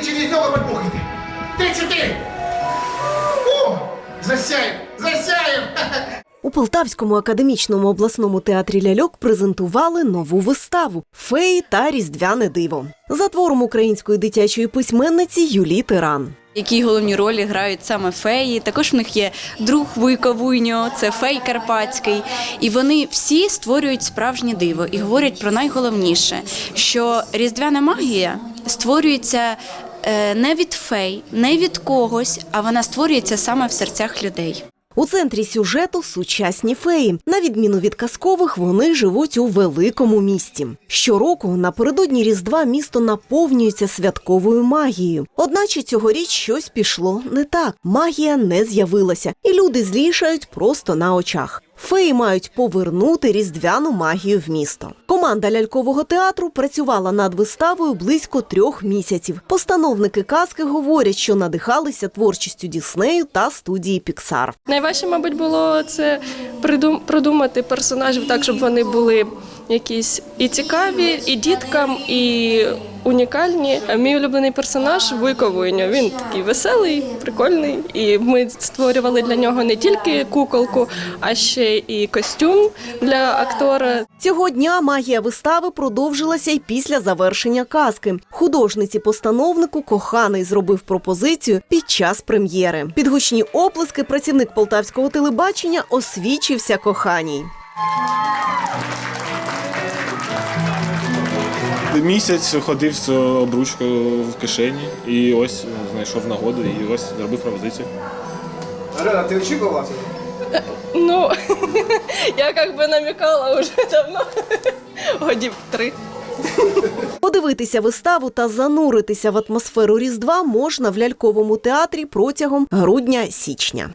і через нього подмухайте. Три-чотири. О, засяєв. У Полтавському академічному обласному театрі ляльок презентували нову виставу Феї та Різдвяне диво за твором української дитячої письменниці Юлі Тиран. Які головні ролі грають саме феї. Також в них є друг Вуйко Вуйньо, це фей Карпатський. І вони всі створюють справжнє диво і говорять про найголовніше, що різдвяна магія створюється не від фей, не від когось, а вона створюється саме в серцях людей. У центрі сюжету сучасні феї. На відміну від казкових, вони живуть у великому місті. Щороку напередодні Різдва місто наповнюється святковою магією. Одначе цьогоріч щось пішло не так. Магія не з'явилася, і люди злішають просто на очах. Феї мають повернути різдвяну магію в місто. Команда лялькового театру працювала над виставою близько трьох місяців. Постановники казки говорять, що надихалися творчістю Діснею та студії Піксар. Найважче, мабуть, було це продумати персонажів так, щоб вони були якісь і цікаві, і діткам, і унікальні. Мій улюблений персонаж Вуйко Вуйньо. Він такий веселий, прикольний. І ми створювали для нього не тільки куколку, а ще і костюм для актора. Цього дня магія вистави продовжилася й після завершення казки. Художниці-постановнику коханий зробив пропозицію під час прем'єри. Під гучні оплески працівник полтавського телебачення освічився коханій. Місяць ходив з обручкою в кишені і ось знайшов нагоду і ось зробив пропозицію. Алена, ти очікувала? Ну я як би намікала вже давно. Годів три. Подивитися виставу та зануритися в атмосферу Різдва можна в ляльковому театрі протягом грудня-січня.